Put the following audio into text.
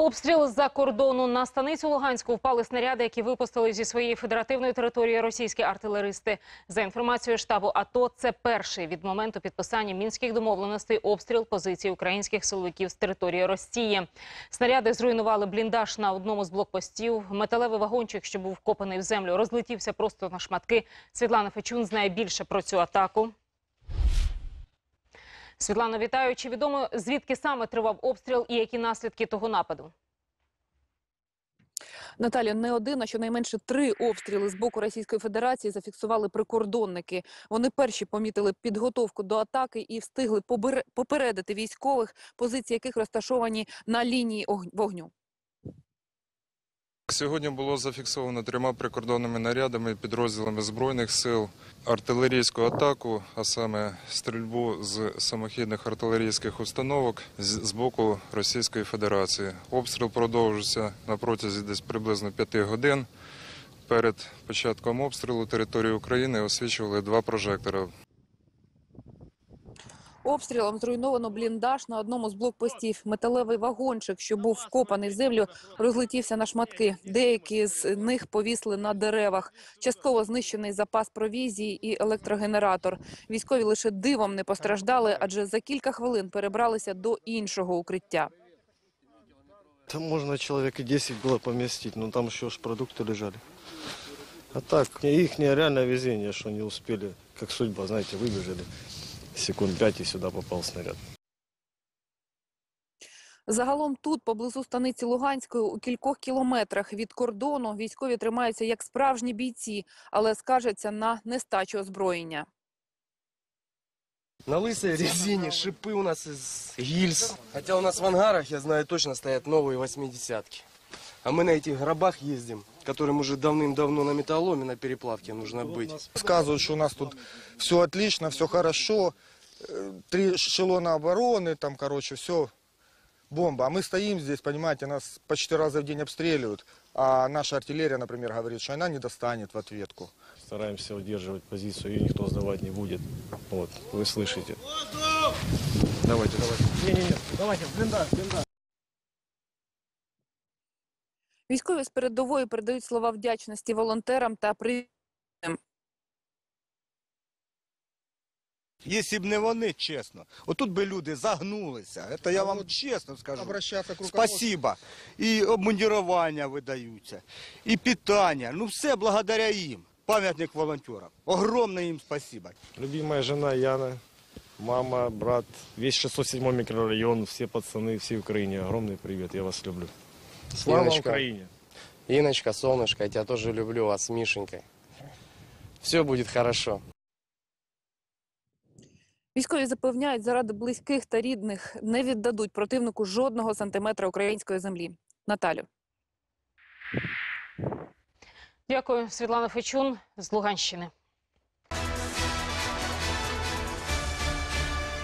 Обстріл з-за кордону на станицю Луганську впали снаряди, які випустили зі своєї федеративної території російські артилеристи. За інформацією штабу АТО, це перший від моменту підписання мінських домовленостей обстріл позицій українських силовиків з території Росії. Снаряди зруйнували бліндаж на одному з блокпостів. Металевий вагончик, що був вкопаний в землю, розлетівся просто на шматки. Світлана Фечун знає більше про цю атаку. Світлано, вітаю. Чи відомо звідки саме тривав обстріл і які наслідки того нападу? Наталя, не один, а щонайменше три обстріли з боку Російської Федерації зафіксували прикордонники. Вони перші помітили підготовку до атаки і встигли побере- попередити військових, позиції яких розташовані на лінії вогню. Сьогодні було зафіксовано трьома прикордонними нарядами підрозділами збройних сил артилерійську атаку, а саме стрільбу з самохідних артилерійських установок з, боку Російської Федерації. Обстріл продовжився на протязі десь приблизно п'яти годин. Перед початком обстрілу території України освічували два прожектори. Обстрілом зруйновано бліндаж на одному з блокпостів. Металевий вагончик, що був вкопаний в землю, розлетівся на шматки. Деякі з них повісли на деревах. Частково знищений запас провізії і електрогенератор. Військові лише дивом не постраждали, адже за кілька хвилин перебралися до іншого укриття. Там можно человек и 10 было поместить, но там еще ж продукты лежали. А так, их реальное везение, что не успели, как судьба, знаете, выбежали. Секунд пять и сюда попал снаряд. Загалом тут, поблизу станиці Луганської, у кількох кілометрах від кордону, військові тримаються як справжні бійці, але скаржаться на нестачу озброєння. На лысой резине шипы у нас из гильз. Хотя у нас в ангарах, я знаю, точно стоят новые восьмидесятки. А мы на этих гробах ездим, Которым уже давным-давно на металломе, на переплавке нужно быть. Сказывают, что у нас тут все отлично, все хорошо, э, три эшелона обороны, там, короче, все бомба. А мы стоим здесь, понимаете, нас по четыре раза в день обстреливают, а наша артиллерия, например, говорит, что она не достанет в ответку. Стараемся удерживать позицию, ее никто сдавать не будет. Вот, вы слышите. Давайте, давайте. Військові з передової передають слова вдячності волонтерам та при Якщо б не вони, чесно, отут би люди загнулися. Це я вам чесно скажу. Спасибо. І обмундірування видаються, і питання. Ну все благодаря їм. Пам'ятник волонтерам. Огромне їм спасибо. Любимая жена Яна, мама, брат, весь 607 микрорайон, все пацаны, всей Украине. Огромный привет, я вас люблю. Слава Иночка. Украине! Иночка, солнышко, я тебя тоже люблю, вас с Мишенькой. Все будет хорошо. Військові запевняють, заради близьких та рідних не віддадуть противнику жодного сантиметра української землі. Наталю. Дякую, Світлана Фечун з Луганщини.